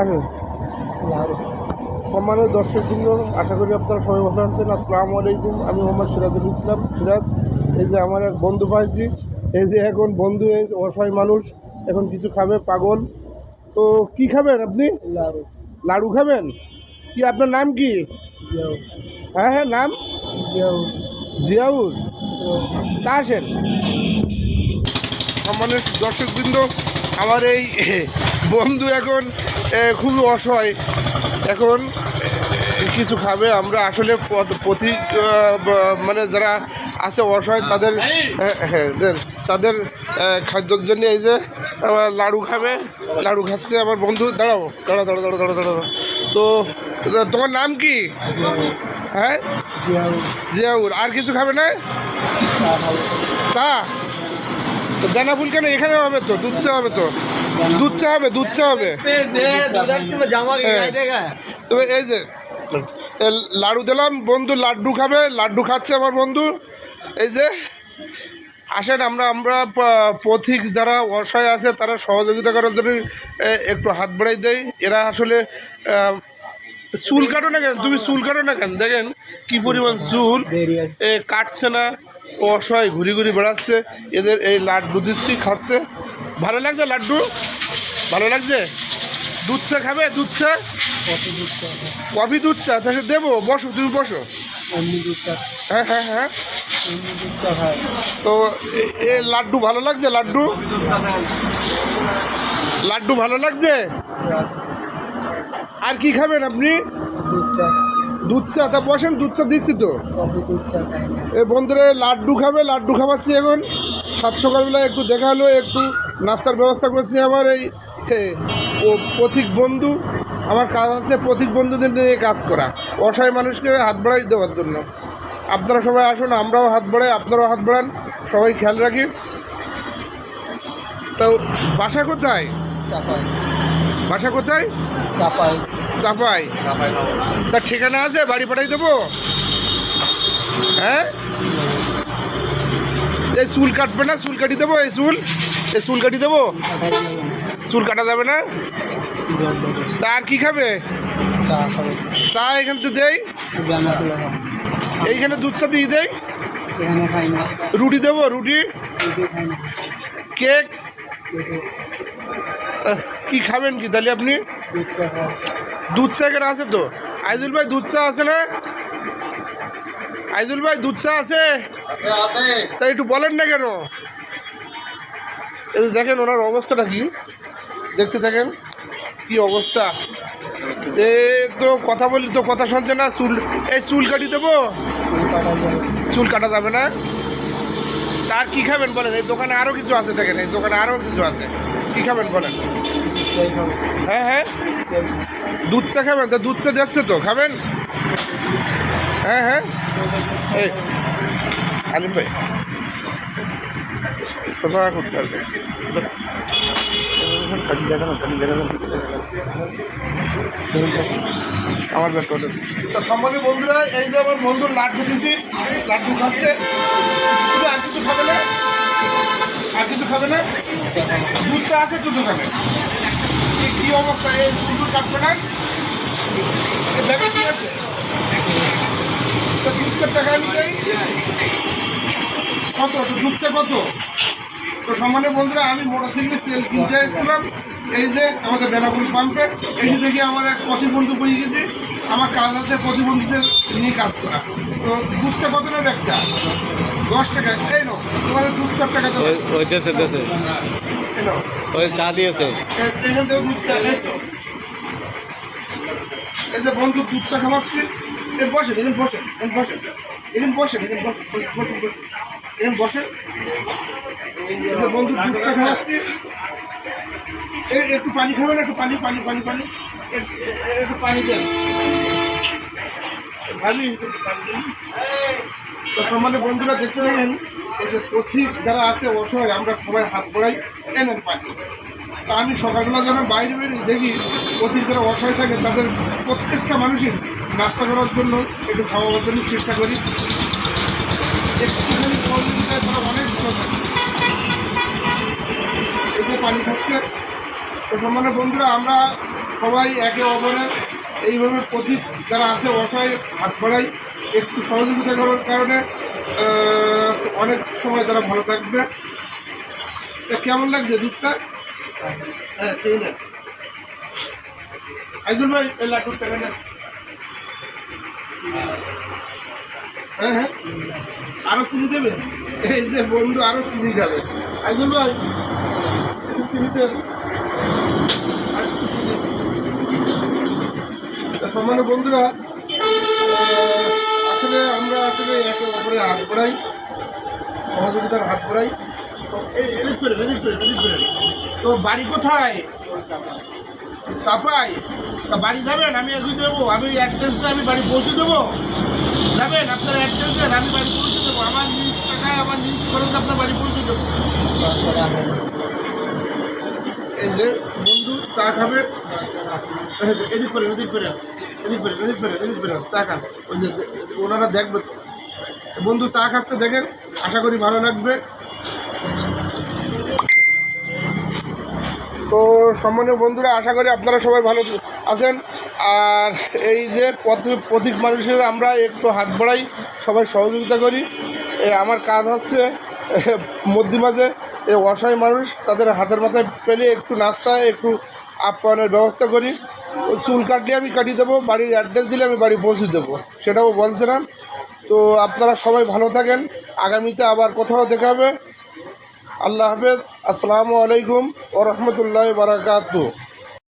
আসুন সম্মানের দর্শকবৃন্দ আশা করি আপনারা সবাই ভালো আছেন। আসসালামু আলাইকুম আমি মোহাম্মদ সিরাজুল ইসলাম। সিরাজ এই যে আমার এক বন্ধু পাইছি এই যে এখন বন্ধু অসহায় মানুষ এখন কিছু খাবে পাগল। তো কি খাবেন আপনি? লাড়ু। খাবেন? কি আপনার নাম কি? হ্যাঁ হ্যাঁ নাম? জিয়াউর। তা আসেন। সম্মানের দর্শকবৃন্দ আমার এই বন্ধু এখন খুবই অসহায়। এখন কিছু খাবে আমরা আসলে প্রতি মানে যারা আছে অসহায় তাদের হ্যাঁ, হ্যাঁ তাদের খাদ্যর জন্য এই যে লাড়ু খাবে লাড়ু খাচ্ছে আমার বন্ধু। দাঁড়াও দাঁড়াও দাঁড়াও দাঁড়াও দাঁড়াও দাঁড়াও। তো তোমার নাম কি? হ্যাঁ? জিয়াউর আর কিছু খাবে না? চা? তো বেনা ফুল কেন? এখানে হবে তো, দুধ চা হবে তো। দুধ চা হবে, দুধ চা হবে। হ্যাঁ। তবে এই যে লাড়ু দিলাম, বন্ধু লাড্ডু খাবে, লাড্ডু খাচ্ছে আমার বন্ধু। এই যে, আসেন আমরা আমরা পথিক যারা অসহায় আছে, তারা সহযোগিতা করার জন্য একটু হাত বাড়াই দেয় এরা আসলে চুল কাটো না কেন? তুমি চুল কাটো না কেন? দেখেন কি পরিমাণ চুল। কাটছে না। অসহায় ঘুরি ঘুরি বেড়াচ্ছে এদের এই লাড্ডু দিচ্ছি খাচ্ছে। ভালো লাগছে লাড্ডু? ভালো লাগছে? দুধ চা খাবে? দুধ চা? কফি দুধ চা তাহলে দেবো। বসো তুমি বসো। হ্যাঁ হ্যাঁ হ্যাঁ। তো এ- লাড্ডু ভালো লাগছে লাড্ডু? লাড্ডু ভালো লাগছে? আর কি খাবেন আপনি? দুধ চা তা বসেন দুধ চা দিচ্ছি তো। এই বন্ধুরা লাড্ডু খাবে লাড্ডু খাওয়াচ্ছি এখন। সাত সকালবেলা একটু দেখা হলো একটু নাস্তার ব্যবস্থা করছি আমার এই এ, ও পথিক বন্ধু। আমার কাজ আছে পথিক বন্ধুদের নিয়ে কাজ করা অসহায় মানুষকে হাত বাড়াই দেওয়ার জন্য। আপনারা সবাই আসুন আমরাও হাত বাড়াই আপনারাও হাত বাড়ান সবাই খেয়াল রাখি। তো বাসা কোথায়? বাসা কোথায়? চাপাই। চাপাই। তার ঠিকানা আছে? বাড়ি পাঠাই দেবো? হ্যাঁ? এই চুল কাটবে না? চুল কাটি দেবো? এই চুল? এই চুল কাটি দেবো? চুল কাটা যাবে না? তা আর কি খাবে? চা এখানে তো দেই। এইখানে দুধ চা দিয়ে দেই। রুটি দেবো? রুটি? কেক? কি খাবেন কি তাহলে আপনি? দুধ চা এখানে আছে তো? আইজুল ভাই, দুধ চা আছে না? আইজুল ভাই, দুধ চা আছে? তাই একটু বলেন না কেন? এই দেখেন ওনার অবস্থাটা কি? দেখতে থাকেন। কি অবস্থা? এ তো কথা বলি তো কথা শুনছে না, চুল, এই চুল কাটি দেবো? চুল কাটা যাবে না? তার কি খাবেন বলেন? এই দোকানে আরও কিছু আছে দেখেন, এই দোকানে আরও কিছু আছে। কি খাবেন বলেন? হ্যাঁ হ্যাঁ। দুধ চা খাবেন? তা দুধ চা যাচ্ছে তো, খাবেন? হ্যাঁ হ্যাঁ। এই, আলিম ভাই। কথা করতে হবে। আমার করে তো সম্মানীয় বন্ধুরা, এই যে আমার বন্ধুর লাড্ডু দিছি লাড্ডু খাচ্ছে। আর কিছু খাবে না? আর কিছু খাবে না? দুধ চা আছে দুধ খাবে। কি অবস্থা? এই দুধ কাটবে না? আছে? দুধ টাকা কত? দুধ চা কত? তো সমানে বন্ধুরা, আমি মোটরসাইকেলে তেল কিনতে এসেছিলাম। এই যে আমাদের বেনাপুর পাম্পে এসে দেখি আমার এক প্রতিবন্ধু পেয়ে গেছি আমার কাজ আছে প্রতিবন্ধীদের নিয়ে কাজ করা। তো দুধ চা কত নেবে একটা? দশ টাকা এই নো তোমাদের দুধ চার টাকা দেবে ওই- ওই চা দিয়েছে। এখান থেকে দুধ চা এই যে বন্ধু দুধ চা খাওয়াচ্ছি এর বসেন এরকম বসেন এরকম বসেন। এরকম বসেন এরকম বসেন বসেন এরকম বসেন। এই যে বন্ধু দুধ চা খাওয়াচ্ছি একটু পানি খাবেন, একটু পানি পানি পানি পানি। একটু পানি দেন। ভাবি সম্মানের বন্ধুরা, দেখতে দেখেন এই যে পথিক যারা আছে, অসহায়, আমরা সবাই হাত বাড়াই এনেন পানি। তা আমি সকালবেলা যখন বাইরে বেরিয়ে দেখি পথিক যারা অসহায় থাকে, তাদের প্রত্যেকটা মানুষই নাস্তা করার জন্য, একটু খাওয়াবার জন্য চেষ্টা করি। একটুখানি সহযোগিতায় তারা অনেক ভালো থাকে। এই যে পানি খাচ্ছে তো সম্মান্য বন্ধুরা আমরা সবাই একে অপরের এইভাবে প্রতি যারা আছে অসহায় হাত বাড়াই একটু সহযোগিতা করার কারণে অনেক সময় তারা ভালো থাকবে। তা কেমন লাগছে দুধটা? হ্যাঁ খেয়ে নেন আইজুল ভাই এই লাখুর টাকা নেন। হ্যাঁ হ্যাঁ। আরও চিনি দেবে? এই যে বন্ধু আরও চিনি যাবে। আইজুল ভাই চিনি দেন আর একটু চিনি। তা সম্মানিত বন্ধুরা আসলে আমরা আসলে একে অপরের হাত পড়াই সহযোগিতার হাত পড়াই তো বাড়ি কোথায়? সাফাই। তা বাড়ি যাবেন আমি এগিয়ে দেবো আমি অ্যাড্রেস দিয়ে আমি বাড়ি পৌঁছে দেবো। যাবেন আপনার অ্যাড্রেস দেন আমি বাড়ি পৌঁছে দেবো। আমার নিজ টাকায় আমার নিজ খরচ আপনার বাড়ি পৌঁছে দেবো। এই যে বন্ধু চা খাবে? এদিক করে এদিক করে। চা ওনারা দেখবে। বন্ধু চা খাচ্ছে, দেখেন। আশা করি ভালো লাগবে। তো সম্মানীয় বন্ধুরা, আশা করি আপনারা সবাই ভালো আছেন। আর এই যে পথিক মানুষের আমরা একটু হাত বাড়াই, সবাই সহযোগিতা করি। আমার কাজ হচ্ছে মধ্যে মাঝে এই অসহায় মানুষ তাদের হাতের মাথায় পেলে একটু নাস্তা, একটু আপ্যায়নের ব্যবস্থা করি। ওই চুল কাটলে আমি কাটিয়ে দেবো, বাড়ির অ্যাড্রেস দিলে আমি বাড়ি পৌঁছে দেবো, সেটাও বলছে না। তো আপনারা সবাই ভালো থাকেন, আগামীতে আবার কোথাও দেখা হবে। আল্লাহ হাফেজ, আসসালামু আলাইকুম ও রহমতুল্লাহ বারাকাতু